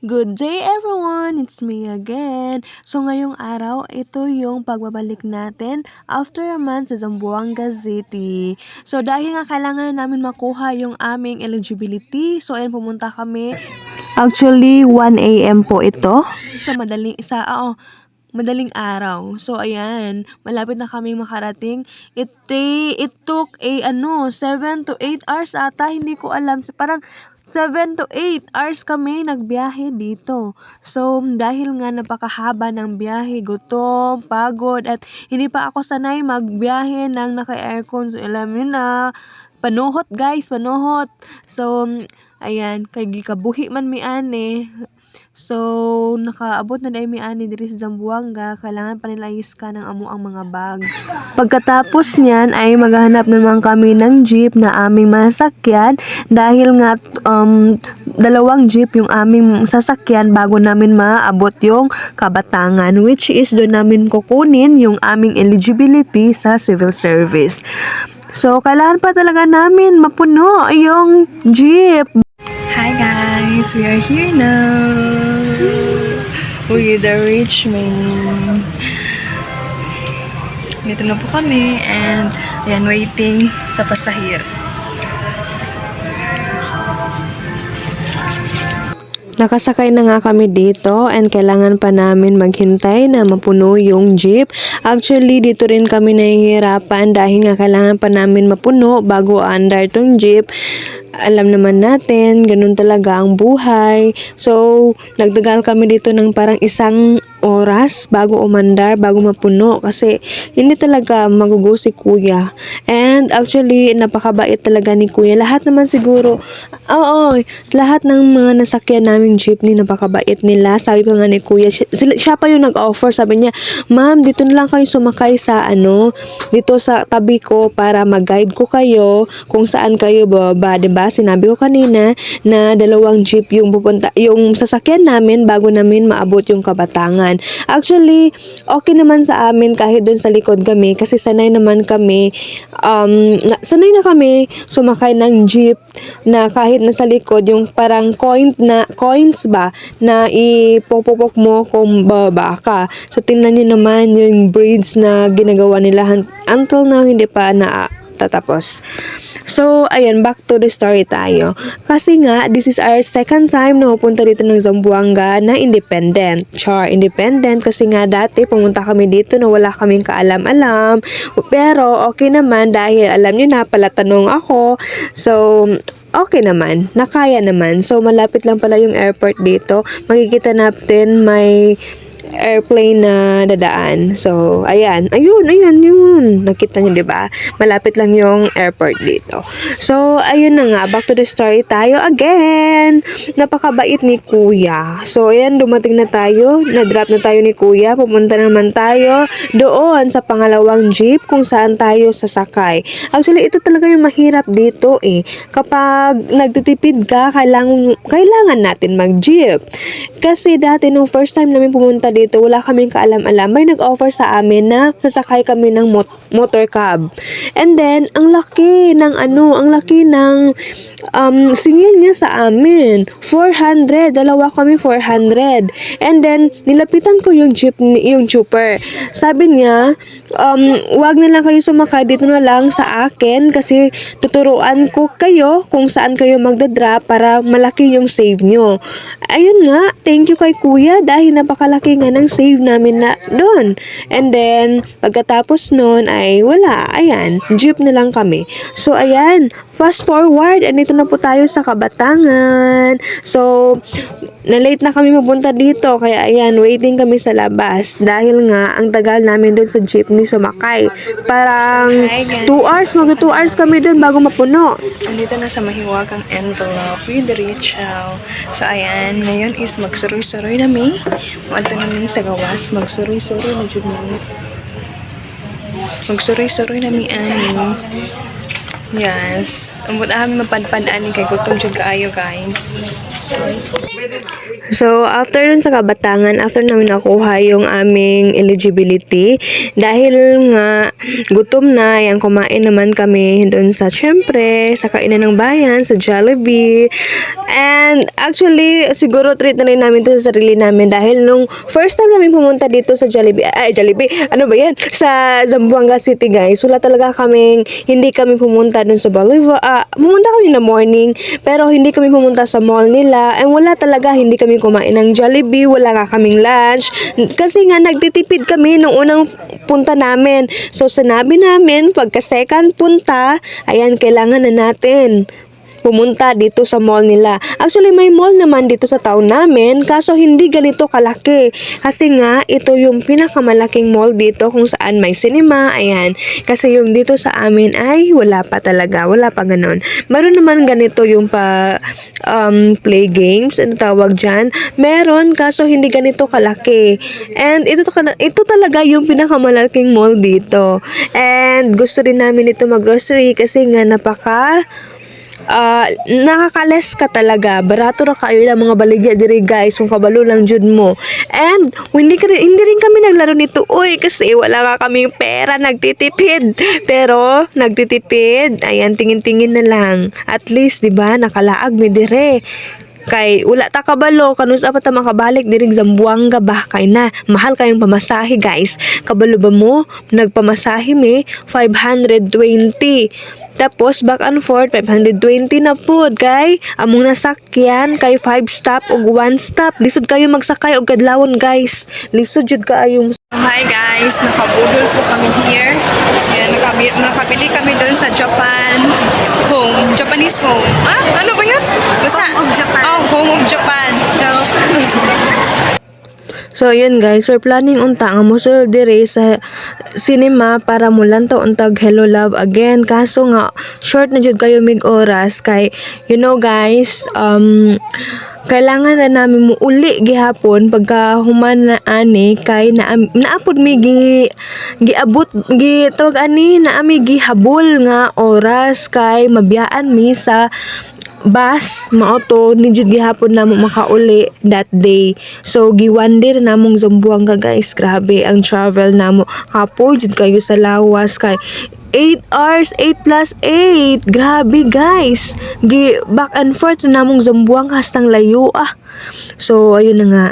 Good day everyone! It's me again. So ngayong araw, ito yung pagbabalik natin after a month sa Zamboanga City. So dahil nga kailangan namin makuha yung aming eligibility, so ayun pumunta kami. Actually, 1 a.m. po ito. Sa madaling, sa, oo, madaling araw. So ayan, malapit na kami makarating. It, ta- it took a ano, 7 to 8 hours ata, hindi ko alam. Parang 7 to 8 hours kami nagbiyahe dito. So, dahil nga napakahaba ng biyahe, gutom, pagod, at hindi pa ako sanay magbiyahe ng naka-aircon. So, alam nyo na, panuhot guys, panuhot. So, ayan, kay gikabuhi man mi ane. So, nakaabot na dahil ani diri sa Zamboanga, kailangan pa nila iska ng amo ang mga bags. Pagkatapos niyan ay maghahanap naman kami ng jeep na aming masakyan dahil nga um, dalawang jeep yung aming sasakyan bago namin maabot yung kabatangan which is doon namin kukunin yung aming eligibility sa civil service. So, kailangan pa talaga namin mapuno yung jeep. Guys, we are here now with the rich man. Dito na po kami and ayan waiting sa pasahir. Nakasakay na nga kami dito and kailangan pa namin maghintay na mapuno yung jeep. Actually, dito rin kami nahihirapan dahil nga kailangan pa namin mapuno bago andar tong jeep. Alam naman natin, ganun talaga ang buhay. So, nagdagal kami dito ng parang isang oras bago umandar, bago mapuno kasi hindi talaga magugo si kuya. And actually, napakabait talaga ni kuya. Lahat naman siguro, oo, lahat ng mga nasakyan naming jeepney, napakabait nila. Sabi pa nga ni kuya, siya, siya pa yung nag-offer. Sabi niya, ma'am, dito na lang kayo sumakay sa ano, dito sa tabi ko para mag-guide ko kayo kung saan kayo bababa, 'di ba? Sinabi ko kanina na dalawang jeep yung pupunta, yung sasakyan namin bago namin maabot yung kabatangan. Actually, okay naman sa amin kahit doon sa likod kami kasi sanay naman kami um na, sanay na kami sumakay ng jeep na kahit nasa likod yung parang coin na coins ba na ipopopok mo kung baba ka. So tingnan niyo naman yung braids na ginagawa nila until now hindi pa na tatapos. So, ayan, back to the story tayo. Kasi nga, this is our second time na pupunta dito ng Zamboanga na independent. Char, independent kasi nga dati pumunta kami dito na wala kaming kaalam-alam. Pero okay naman dahil alam niyo na pala tanong ako. So, okay naman, nakaya naman. So, malapit lang pala yung airport dito. Makikita natin may airplane na dadaan. So, ayan. Ayun, ayan, yun. Nakita niyo, di ba? Malapit lang yung airport dito. So, ayun na nga. Back to the story tayo again. Napakabait ni Kuya. So, ayan, dumating na tayo. Na-drop na tayo ni Kuya. Pumunta naman tayo doon sa pangalawang jeep kung saan tayo sasakay. Actually, ito talaga yung mahirap dito eh. Kapag nagtitipid ka, kailangan, kailangan natin mag-jeep. Kasi dati, nung first time namin pumunta dito, wala kaming kaalam-alam. May nag-offer sa amin na sasakay kami ng mot- motor cab. And then, ang laki ng ano, ang laki ng um, singil niya sa amin. 400. Dalawa kami 400. And then, nilapitan ko yung jeep, yung chopper. Sabi niya, um, wag na lang kayo sumakay dito na lang sa akin kasi tuturuan ko kayo kung saan kayo magdadrop para malaki yung save nyo. Ayun nga, thank you kay kuya dahil napakalaki nga ng save namin na doon. And then, pagkatapos nun ay wala, ayan, jeep na lang kami. So, ayan, fast forward, andito na po tayo sa Kabatangan. So, na-late na kami mapunta dito kaya ayan waiting kami sa labas dahil nga ang tagal namin doon sa jeepney sumakay parang 2 hours mag 2 hours kami doon bago mapuno andito na sa mahiwagang envelope with Rachel so ayan ngayon is magsuroy-suroy na mi Walto na mi sa gawas magsuroy-suroy na jud mi magsuroy-suroy na mi ani Yes. Umot amin mapadpad ani kay gutom jud kaayo guys. So, after dun sa kabatangan, after namin nakuha yung aming eligibility, dahil nga gutom na, yung kumain naman kami dun sa, syempre, sa kainan ng bayan, sa Jollibee. And, actually, siguro treat na rin namin to sa sarili namin dahil nung first time namin pumunta dito sa Jollibee, ay, Jollibee, ano ba yan? Sa Zamboanga City, guys. Wala talaga kaming, hindi kami pumunta dun sa Bolivar, ah, pumunta kami na morning, pero hindi kami pumunta sa mall nila, and wala talaga, hindi kami kumain ng Jollibee, wala nga kaming lunch, kasi nga nagtitipid kami nung unang punta namin. So, sinabi namin, pagka second punta, ayan, kailangan na natin pumunta dito sa mall nila. Actually, may mall naman dito sa town namin, kaso hindi ganito kalaki. Kasi nga, ito yung pinakamalaking mall dito kung saan may cinema, ayan. Kasi yung dito sa amin ay wala pa talaga, wala pa ganon. Meron naman ganito yung pa um, play games, ano tawag dyan. Meron, kaso hindi ganito kalaki. And ito, ito talaga yung pinakamalaking mall dito. And gusto rin namin ito mag-grocery kasi nga napaka ah nakakales ka talaga. Barato ra kayo lang mga baligya diri guys kung kabalo lang jud mo. And hindi hindi rin kami naglaro nito uy kasi wala nga kaming pera nagtitipid. Pero nagtitipid, ayan tingin-tingin na lang. At least 'di ba nakalaag mi dire kay wala ta kabalo kanus pa ta makabalik diri Zamboanga ba kay na mahal kayong pamasahe guys kabalo ba mo nagpamasahe mi 520 tapos back and forth 520 na pod kay among nasakyan kay 5 stop ug 1 stop lisod kayo magsakay og kadlawon guys lisod jud kaayo Hi guys, nakabudol po kami here. Ayan, nakabi- nakabili kami doon sa Japan home, Japanese home. Ah, ano ba yun? Basta, Home of Japan. Oh, home of Japan. So, yun guys, we're planning unta nga mo dire sa cinema para mo lang to untag Hello Love again. Kaso nga short na jud kayo mig oras. Kay you know guys, um kailangan na namin mo uli gihapon pagka human na ani. Kay na naapod mi gi giabot gi tawag ani na ami gihabol nga oras. Kay mabiyaan mi sa bus maoto ni jud gihapon namo makauli that day. So giwander namong Zamboanga guys. Grabe ang travel namo. Kapo jud kayo sa lawas kay 8 hours 8 plus 8 grabe guys. Gi back and forth na namong Zamboanga hastang layo ah So, ayun na nga.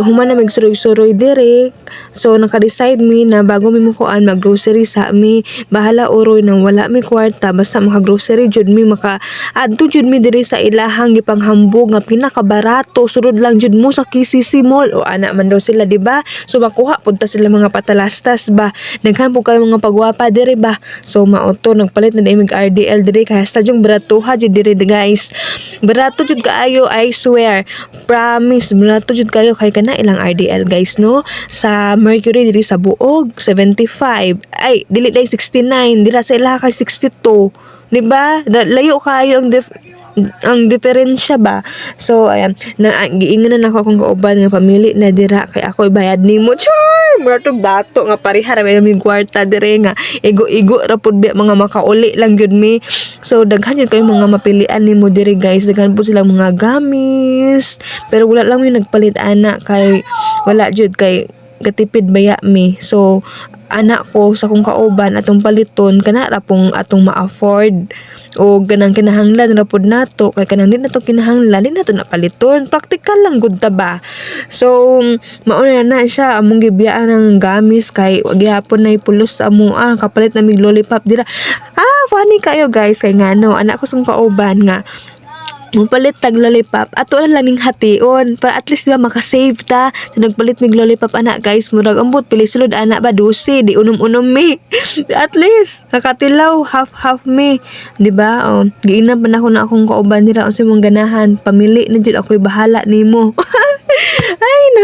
Human na magsuroy-suroy dire. So, naka-decide mi na bago mi mukuan mag-grocery sa mi. Bahala oroy nang wala mi kwarta. Basta maka-grocery jud mi maka adto jud mi dire sa ilahang gipanghambog nga pinakabarato. Sunod lang jud mo sa KCC Mall. O ana man daw sila, di ba? So, makuha punta sila mga patalastas ba. Naghan po kayo mga pagwapa dire ba. So, maoto nagpalit na imig RDL dire kaya hasta yung baratuha jud dire guys. Barato jud kaayo I swear. Promise, barato jud kayo kay kana ilang RDL guys no. Sa Mercury diri sa Buog 75. Ay, dili dai 69, dira sa ilaha kay 62. Di ba? Da- Layo kayo ang ang diferensya ba? So ayan. Na ah, giingon na nako akong kauban nga pamili na dira. Kay ako bayad nimo char! Mura bato nga parihara. May mi kwarta dire nga. Igo-igo ra pud mga makauli lang gyud mi. So daghan yun kayo mga mapilian nimo dire guys. Daghan po silang mga gamis. Pero wala lang mi nagpalit ana kay wala jud kay katipid baya mi. So anak ko sa kong kauban atong paliton kana ra pong atong ma-afford. O ganang kinahanglan ra pud nato kay kanang di nato kinahanglan di nato na paliton praktikal lang gud ta ba? So mauna na siya among gibiyaan ng gamis kay gihapon na ipulos sa amo ah kapalit na mig lollipop. Dira ah funny kayo guys. Kay ngano anak ko sa kauban nga Mupalit tag lollipop ato na lang ning hation para at least diba makasave ta? So, nagpalit mig lollipop ana guys murag ambot pili sulod ana ba 12 di unom-unom mi. At least nakatilaw half half mi. Di ba? Oh giingnan pa na ako na akong kauban nila. Unsa mong ganahan pamili na jud ako'y bahala nimo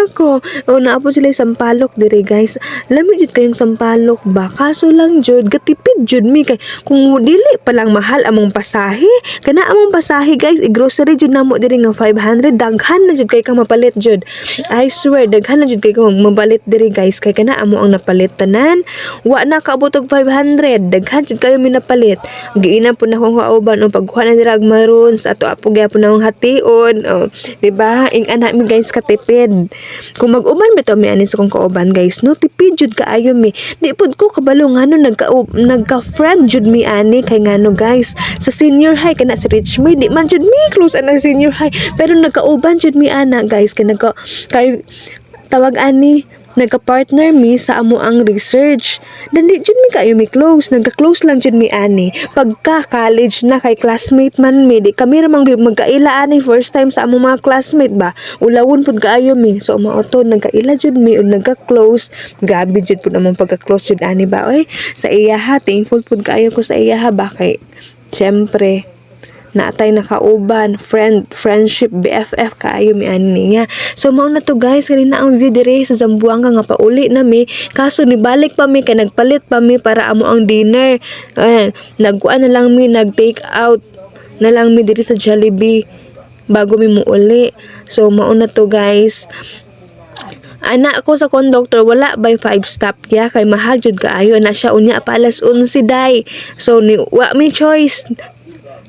ako. O naapon sila sampalok dire guys. Lami jud kayong sampalok ba? Kaso lang jud gatipid jud mi kay kung dili pa lang mahal among pasahe. Kana among pasahe guys, i-grocery jud namo dire nga 500 daghan na jud kay ka mapalit jud. I swear daghan na jud kay ka mapalit dire guys kay kana amo ang napalit tanan. Wa na kaabot og 500, daghan jud kayo minapalit. Giinan po na akong kauban o pagkuha na nila og maroon sa ato apo gyapon na hation. O, di ba? Ing anak mi guys katipid. Kung mag-uban bitaw mi ani sa kong kauban guys, no tipid jud kaayo mi. Di pud ko kabalo ngano nagka nagka-friend jud mi ani kay ngano guys. Sa senior high kana si Richmay di man jud mi close ana senior high pero nagkauban jud mi ana guys kay nagka kay tawag ani nagka-partner mi sa amo ang research. Dali jud mi kayo mi close, nagka-close lang jud mi ani. Pagka college na kay classmate man mi, di kami ra man gyud magkaila ani first time sa amo mga classmate ba. Ulawon pud kaayo mi. So mao to nagkaila jud mi ug nagka-close. Grabe jud pud among pagka-close jud ani ba oy. Sa iya ha, thankful pud kaayo ko sa iya ha ba kay Siyempre, naatay nakauban, friend, friendship, BFF kaayo mi ani niya. So mao na to guys, kani na ang view dire sa Zamboanga nga pauli na mi. Kaso nibalik pa mi kay nagpalit pa mi para amo ang dinner. Ayan, nagkuan na lang mi nag take out na lang mi diri sa Jollibee bago mi muuli. So mao na to guys. Anak ko sa conductor wala by 5 stop ya kay mahal jud kaayo na siya unya pa alas 11 day. So ni wa mi choice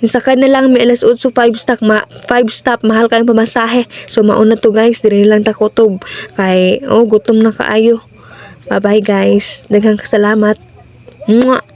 Saka na lang may alas 8 5 stop ma 5 stop mahal kayong pamasahe. So mauna to guys, diri lang ta kay oh gutom na kaayo. Bye bye guys. Daghang salamat. Mwah.